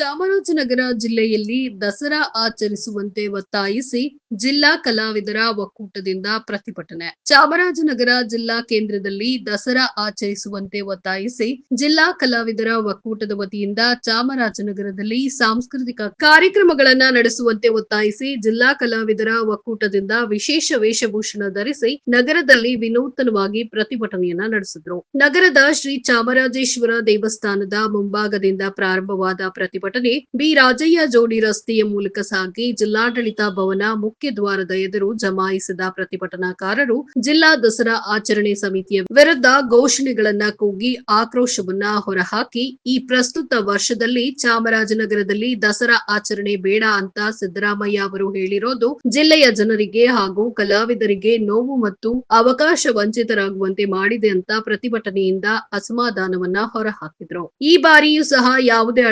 ಚಾಮರಾಜನಗರ ಜಿಲ್ಲೆಯಲ್ಲಿ ದಸರಾ ಆಚರಿಸುವಂತೆ ಒತ್ತಾಯಿಸಿ ಜಿಲ್ಲಾ ಕಲಾವಿದರ ಒಕ್ಕೂಟದಿಂದ ಪ್ರತಿಭಟನೆ. ಚಾಮರಾಜನಗರ ಜಿಲ್ಲಾ ಕೇಂದ್ರದಲ್ಲಿ ದಸರಾ ಆಚರಿಸುವಂತೆ ಒತ್ತಾಯಿಸಿ ಜಿಲ್ಲಾ ಕಲಾವಿದರ ಒಕ್ಕೂಟದ ವತಿಯಿಂದ ಚಾಮರಾಜನಗರದಲ್ಲಿ ಸಾಂಸ್ಕೃತಿಕ ಕಾರ್ಯಕ್ರಮಗಳನ್ನ ನಡೆಸುವಂತೆ ಒತ್ತಾಯಿಸಿ ಜಿಲ್ಲಾ ಕಲಾವಿದರ ಒಕ್ಕೂಟದಿಂದ ವಿಶೇಷ ವೇಷಭೂಷಣ ಧರಿಸಿ ನಗರದಲ್ಲಿ ವಿನೂತನವಾಗಿ ಪ್ರತಿಭಟನೆಯನ್ನ ನಡೆಸಿದ್ರು. ನಗರದ ಶ್ರೀ ಚಾಮರಾಜೇಶ್ವರ ದೇವಸ್ಥಾನದ ಮುಂಭಾಗದಿಂದ ಪ್ರಾರಂಭವಾದ ಪ್ರತಿಭಟನೆ ಬಿ ರಾಜಯ್ಯ ಜೋಡಿ ರಸ್ತೆಯ ಮೂಲಕ ಸಾಗಿ ಜಿಲ್ಲಾಡಳಿತ ಭವನ ಮುಖ್ಯ ದ್ವಾರದ ಎದುರು ಜಮಾಯಿಸಿದ ಪ್ರತಿಭಟನಾಕಾರರು ಜಿಲ್ಲಾ ದಸರಾ ಆಚರಣೆ ಸಮಿತಿಯ ವಿರುದ್ಧ ಘೋಷಣೆಗಳನ್ನ ಕೂಗಿ ಆಕ್ರೋಶವನ್ನ ಹೊರಹಾಕಿ, ಈ ಪ್ರಸ್ತುತ ವರ್ಷದಲ್ಲಿ ಚಾಮರಾಜನಗರದಲ್ಲಿ ದಸರಾ ಆಚರಣೆ ಬೇಡ ಅಂತ ಸಿದ್ದರಾಮಯ್ಯ ಅವರು ಹೇಳಿರೋದು ಜಿಲ್ಲೆಯ ಜನರಿಗೆ ಹಾಗೂ ಕಲಾವಿದರಿಗೆ ನೋವು ಮತ್ತು ಅವಕಾಶ ವಂಚಿತರಾಗುವಂತೆ ಮಾಡಿದೆ ಅಂತ ಪ್ರತಿಭಟನೆಯಿಂದ ಅಸಮಾಧಾನವನ್ನ ಹೊರಹಾಕಿದ್ರು. ಈ ಬಾರಿಯೂ ಸಹ ಯಾವುದೇ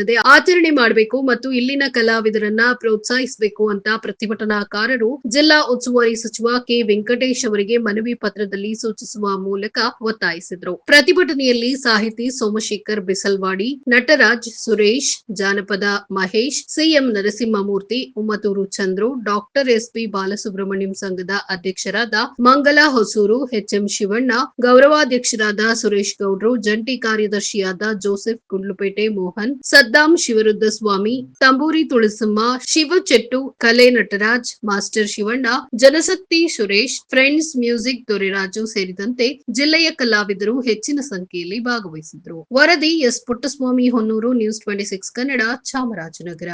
ಅಡೆತಡೆಗಳಿಲ್ಲದೆ ಆಚರಣೆ ಮಾಡಬೇಕು ಮತ್ತು ಇಲ್ಲಿನ ಕಲಾವಿದರನ್ನ ಪ್ರೋತ್ಸಾಹಿಸಬೇಕು ಅಂತ ಪ್ರತಿಭಟನಾಕಾರರು ಜಿಲ್ಲಾ ಉಸ್ತುವಾರಿ ಸಚಿವ ಕೆ ವೆಂಕಟೇಶ್ ಅವರಿಗೆ ಮನವಿ ಪತ್ರದಲ್ಲಿ ಸೂಚಿಸುವ ಮೂಲಕ ಒತ್ತಾಯಿಸಿದರು. ಪ್ರತಿಭಟನೆಯಲ್ಲಿ ಸಾಹಿತಿ ಸೋಮಶೇಖರ್ ಬಿಸಲ್ವಾಡಿ, ನಟರಾಜ್ ಸುರೇಶ್, ಜಾನಪದ Mahesh, CM Narasimhamurthy Ummathur Chandru, doctor SP Balasubrahmanyam ಸಂಘದ ಅಧ್ಯಕ್ಷರಾದ ಮಂಗಲ ಹೊಸೂರು, ಎಚ್ಎಂ ಶಿವಣ್ಣ, ಗೌರವಾಧ್ಯಕ್ಷರಾದ ಸುರೇಶ್ ಗೌಡ್ರು, ಜಂಟಿ ಕಾರ್ಯದರ್ಶಿಯಾದ ಜೋಸೆಫ್ ಗುಂಡ್ಲುಪೇಟೆ ಮೋಹನ್ ಸದ್ದಾಂ ಶಿವರುದ್ಧ ಸ್ವಾಮಿ, ತಂಬೂರಿ ತುಳಸಮ್ಮ ಶಿವಚೆಟ್ಟು ಕಲೆ Nataraj, master Shivanna Janashakti Suresh, friends music Doreraju ಸೇರಿದಂತೆ ಜಿಲ್ಲೆಯ ಕಲಾವಿದರು ಹೆಚ್ಚಿನ ಸಂಖ್ಯೆಯಲ್ಲಿ ಭಾಗವಹಿಸಿದ್ರು ವರದಿ S Puttaswamy Honnur, news twenty six Kannada, Chamarajanagar.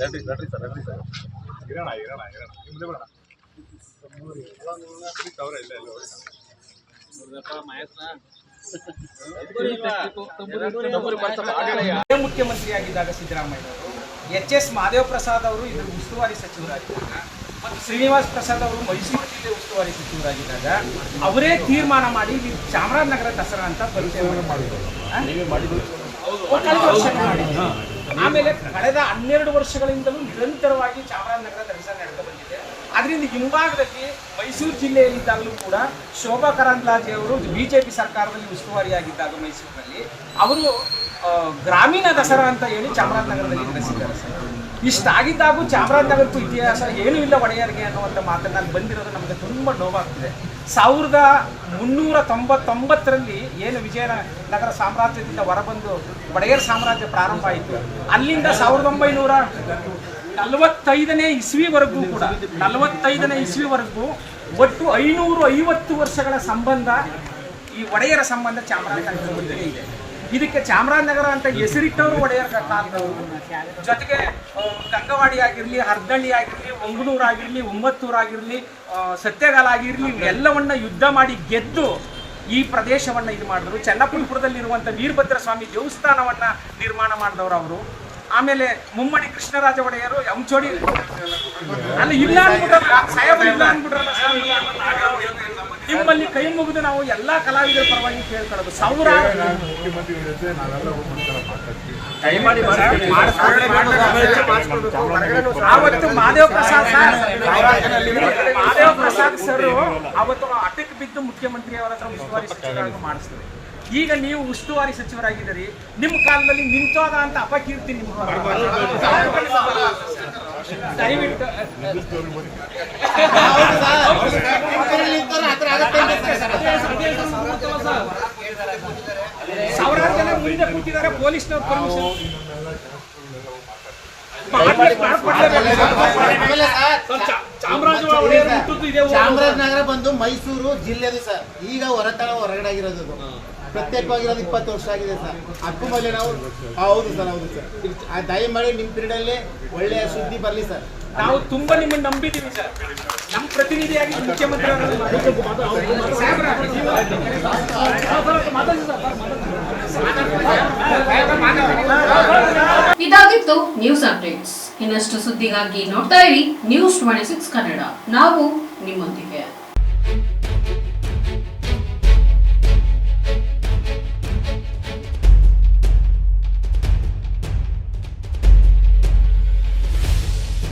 ನಡ್ರಿ ನಡ್ರಿ ಸರ್ ನಡ್ರಿ ಸರ್. ಇರೋಣ ಇರೋಣ ಇರೋಣ. ನಿಮ್ಮದೇ ಬೇಡ ಅವರ ಇಲ್ಲ ಇಲ್ಲ ಹೋಗಿ. ಇದೇ ಮುಖ್ಯಮಂತ್ರಿಯಾಗಿದ್ದಾಗ ಸಿದ್ದರಾಮಯ್ಯ ಅವರು ಎಚ್ ಎಸ್ ಮಾದೇವ ಪ್ರಸಾದ್ ಅವರು ಇದರ ಉಸ್ತುವಾರಿ ಸಚಿವರಾಗಿದ್ದಾಗ ಮತ್ತು ಶ್ರೀನಿವಾಸ್ ಪ್ರಸಾದ್ ಅವರು ಮೈಸೂರು ಜಿಲ್ಲೆ ಉಸ್ತುವಾರಿ ಸಚಿವರಾಗಿದ್ದಾಗ ಅವರೇ ತೀರ್ಮಾನ ಮಾಡಿ ನೀವು ಚಾಮರಾಜನಗರ ದಸರಾ ಅಂತ ಪರಿಚಯ ಮಾಡಿದ್ರು. ಕಳೆದ ಮಾಡಿದ್ರು. ಆಮೇಲೆ ಕಳೆದ ಹನ್ನೆರಡು ವರ್ಷಗಳಿಂದಲೂ ನಿರಂತರವಾಗಿ ಚಾಮರಾಜನಗರ ದರ್ಶನ ನಡೆದು ಬಂದಿದೆ. ಅದರಿಂದ ಹಿಂಭಾಗದಲ್ಲಿ ಮೈಸೂರು ಜಿಲ್ಲೆಯಲ್ಲಿದ್ದಾಗಲೂ ಕೂಡ ಶೋಭಾ ಕರಂದ್ಲಾಜೆ ಅವರು ಬಿಜೆಪಿ ಸರ್ಕಾರದಲ್ಲಿ ಉಸ್ತುವಾರಿಯಾಗಿದ್ದಾಗ ಮೈಸೂರಿನಲ್ಲಿ. ಅವರು ಗ್ರಾಮೀಣ ದಸರಾ ಅಂತ ಹೇಳಿ ಚಾಮರಾಜನಗರದಲ್ಲಿ ನಡೆಸಿದ್ದಾರೆ ಸರ್. ಇಷ್ಟಾಗಿದ್ದಾಗೂ ಚಾಮರಾಜನಗರಕ್ಕೂ ಇತಿಹಾಸ ಏನೂ ಇಲ್ಲ ಒಡೆಯರಿಗೆ ಅನ್ನುವಂಥ ಮಾತನ್ನು ಬಂದಿರೋದು ನಮಗೆ ತುಂಬ ನೋವಾಗ್ತಿದೆ. ಸಾವಿರದ ಮುನ್ನೂರ ತೊಂಬತ್ತೊಂಬತ್ತರಲ್ಲಿ ಏನು ವಿಜಯನಗರ ಸಾಮ್ರಾಜ್ಯದಿಂದ ಹೊರಬಂದು ಒಡೆಯರ್ ಸಾಮ್ರಾಜ್ಯ ಪ್ರಾರಂಭ ಆಯಿತು. ಅಲ್ಲಿಂದ ಸಾವಿರದ ಒಂಬೈನೂರ ನಲವತ್ತೈದನೇ ಇಸ್ವಿವರೆಗೂ ಕೂಡ, ನಲವತ್ತೈದನೇ ಇಸ್ವಿವರೆಗೂ ಒಟ್ಟು ಐನೂರು ಐವತ್ತು ವರ್ಷಗಳ ಸಂಬಂಧ ಈ ಒಡೆಯರ ಸಂಬಂಧ ಚಾಮರಾಜನಗರದೊಂದಿಗೆ ಇದೆ ಇದಕ್ಕೆ ಚಾಮರಾಜನಗರ ಅಂತ ಹೆಸರಿಟ್ಟವರು ಒಡೆಯರ್ ಕಾಲದವರು ಜೊತೆಗೆ ಕಂಕವಾಡಿ ಆಗಿರಲಿ ಹರ್ದಳ್ಳಿ ಆಗಿರಲಿ ಒಂಗನೂರು ಆಗಿರಲಿ ಒಂಬತ್ತೂರು ಆಗಿರಲಿ ಸತ್ಯಗಾಲ ಆಗಿರಲಿ ಎಲ್ಲವನ್ನ ಯುದ್ಧ ಮಾಡಿ ಗೆದ್ದು ಈ ಪ್ರದೇಶವನ್ನ ಇದು ಮಾಡಿದ್ರು. ಚನ್ನಪುರಪುರದಲ್ಲಿರುವಂಥ ವೀರಭದ್ರ ಸ್ವಾಮಿ ದೇವಸ್ಥಾನವನ್ನ ನಿರ್ಮಾಣ ಮಾಡಿದವರು ಅವರು. ಆಮೇಲೆ ಮುಮ್ಮಡಿ ಕೃಷ್ಣರಾಜ ಒಡೆಯರು ಅಂಚೋಡಿ ಅಲ್ಲ, ಇಲ್ಲ ಅನ್ಬಿಟ್ರಲ್ಲ ಸಾಹೇಬರು, ಇಲ್ಲ ಅನ್ಬಿಟ್ರಲ್ಲ ಸ್ವಾಮಿ. ನಿಮ್ಮಲ್ಲಿ ಕೈ ಮುಗಿದು ನಾವು ಎಲ್ಲಾ ಕಲಾವಿದರ ಪರವಾಗಿ ಕೇಳ್ಕೊಳ್ಳೋದು ಸಾವಿರಾರು ಮುಖ್ಯಮಂತ್ರಿಗಳ ಜೊತೆ ನಾವೆಲ್ಲ ಆವತ್ತು ಮಾದೇವ ಪ್ರಸಾದ್ ಸರ್ ಮಾದೇವ ಪ್ರಸಾದ್ ಸರ್ ಅವತ್ತು ಅಟಕ್ ಬಿದ್ದು ಮುಖ್ಯಮಂತ್ರಿ ಅವರ ಹತ್ರ ಉಸ್ತುವಾರಿ ಸಚಿವರಾಗಿ ಮಾಡಿಸ್ತಾರೆ. ಈಗ ನೀವು ಉಸ್ತುವಾರಿ ಸಚಿವರಾಗಿದ್ದೀರಿ. ನಿಮ್ಮ ಕಾಲದಲ್ಲಿ ನಿಂತೋದ ಅಂತ ಅಪಕೀರ್ತಿ ನಿಮ್ಗೆ ದಯವಿಟ್ಟು ಸಾವಿರಾರು ಜನ ಮುಂದೆ ಕೂತಿದ್ದಾರೆ ಪೊಲೀಸ್ನವ್ರು ಪರ್ಮಿಷನ್. ಚಾಮರಾಜನಗರ ಬಂದು ಮೈಸೂರು ಜಿಲ್ಲೆದು ಸರ್ ಈಗ ಹೊರತಳ ಹೊರಗಡೆ ಆಗಿರೋದು. ಪ್ರತ್ಯೇಕವಾಗಿರೋದು ಇಪ್ಪತ್ತು ವರ್ಷ ಆಗಿದೆ ಸರ್. ಅಕ್ಕೂ ಮೇಲೆ ನಾವು ಹೌದು ಸರ್ ಹೌದು ಸರ್. ಆ ದಯಮಾಡಿ ನಿಮ್ಮ ಅಲ್ಲಿ ಒಳ್ಳೆಯ ಸುದ್ದಿ ಬರಲಿ ಸರ್. ನಾವು ತುಂಬಾ ನಿಮ್ಮನ್ನು ನಂಬಿದ್ದೀವಿ ಸರ್. ನಮ್ಮ ಪ್ರತಿನಿಧಿಯಾಗಿ ಮುಖ್ಯಮಂತ್ರಿ ಇದಾಗಿತ್ತು ನ್ಯೂಸ್ ಅಪ್ಡೇಟ್ಸ್ ಇನ್ನಷ್ಟು ಸುದ್ದಿಗಾಗಿ ನೋಡ್ತಾ ಇರಿ ನ್ಯೂಸ್ ಟ್ವೆಂಟಿ ಸಿಕ್ಸ್ ಕನ್ನಡ. ನಾವು ನಿಮ್ಮೊಂದಿಗೆ.